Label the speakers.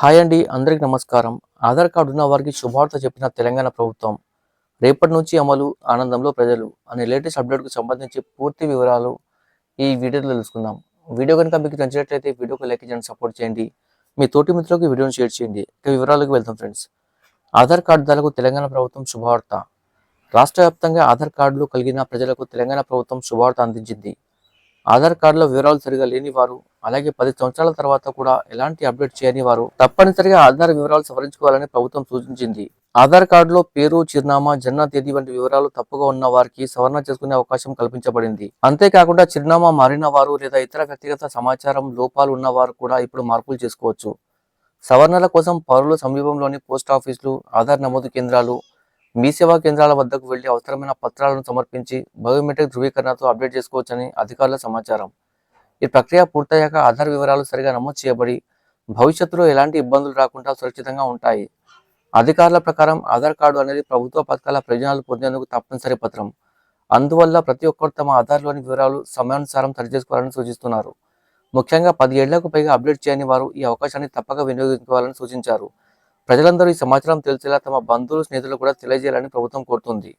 Speaker 1: Hi అండి అందరికి నమస్కారం. ఆధార్ కార్డు ఉన్న వారికి శుభార్త చెప్పిన తెలంగాణ ప్రభుత్వం. రేపటి నుంచి అమలు ఆనందంలో ప్రజలు అనే లేటెస్ట్ అప్డేట్కు సంబంధించి పూర్తి వివరాలు ఈ వీడియోలో తెలుసుకుందాం. వీడియో కనుక మీకు నచ్చినట్లయితే వీడియోకి లైక్ చేయండి సపోర్ట్ చేయండి. మీ తోటి మిత్రులకు వీడియోని షేర్ చేయండి. ఇక వివరాలకు వెళ్తాం ఫ్రెండ్స్. ఆధార్ కార్డుదారులకు తెలంగాణ ప్రభుత్వం శుభవార్త. రాష్ట్ర వ్యాప్తంగా ఆధార్ కార్డులు కలిగిన ప్రజలకు తెలంగాణ ప్రభుత్వం శుభవార్త అందించింది. ఆధార్ కార్డులో వివరాలు సరిగా లేని వారు అలాగే పది సంవత్సరాల తర్వాత కూడా ఎలాంటి అప్డేట్ చేయని వారు తప్పనిసరిగా ఆధార్ వివరాలు సవరించుకోవాలని ప్రభుత్వం సూచించింది. ఆధార్ కార్డులో పేరు చిరునామా జన్మ తేదీ వంటి వివరాలు తప్పుగా ఉన్న వారికి సవరణ చేసుకునే అవకాశం కల్పించబడింది. అంతేకాకుండా చిరునామా మారిన వారు లేదా ఇతర వ్యక్తిగత సమాచారం లోపాలు ఉన్న వారు కూడా ఇప్పుడు మార్పులు చేసుకోవచ్చు. సవరణల కోసం పౌరులు సమీపంలోని పోస్ట్ ఆఫీసులు ఆధార్ నమోదు కేంద్రాలు మీ సేవా కేంద్రాల వద్దకు వెళ్ళి అవసరమైన పత్రాలను సమర్పించి బయోమెట్రిక్ ధృవీకరణతో అప్డేట్ చేసుకోవచ్చని అధికారుల సమాచారం. ఈ ప్రక్రియ పూర్తయ్యాక ఆధార్ వివరాలు సరిగా నమోదు చేయబడి భవిష్యత్తులో ఎలాంటి ఇబ్బందులు రాకుండా సురక్షితంగా ఉంటాయి. అధికారుల ప్రకారం ఆధార్ కార్డు అనేది ప్రభుత్వ పథకాల ప్రయోజనాలు పొందేందుకు తప్పనిసరి పత్రం. అందువల్ల ప్రతి ఒక్కరు తమ ఆధార్లోని వివరాలు సమయానుసారం సరిచేసుకోవాలని సూచిస్తున్నారు. ముఖ్యంగా పది ఏళ్ళకు పైగా అప్డేట్ చేయని వారు ఈ అవకాశాన్ని తప్పక వినియోగించుకోవాలని సూచించారు. ప్రజలందరూ ఈ సమాచారం తెలిసేలా తమ బంధువులు స్నేహితులు కూడా తెలియజేయాలని ప్రభుత్వం కోరుతుంది.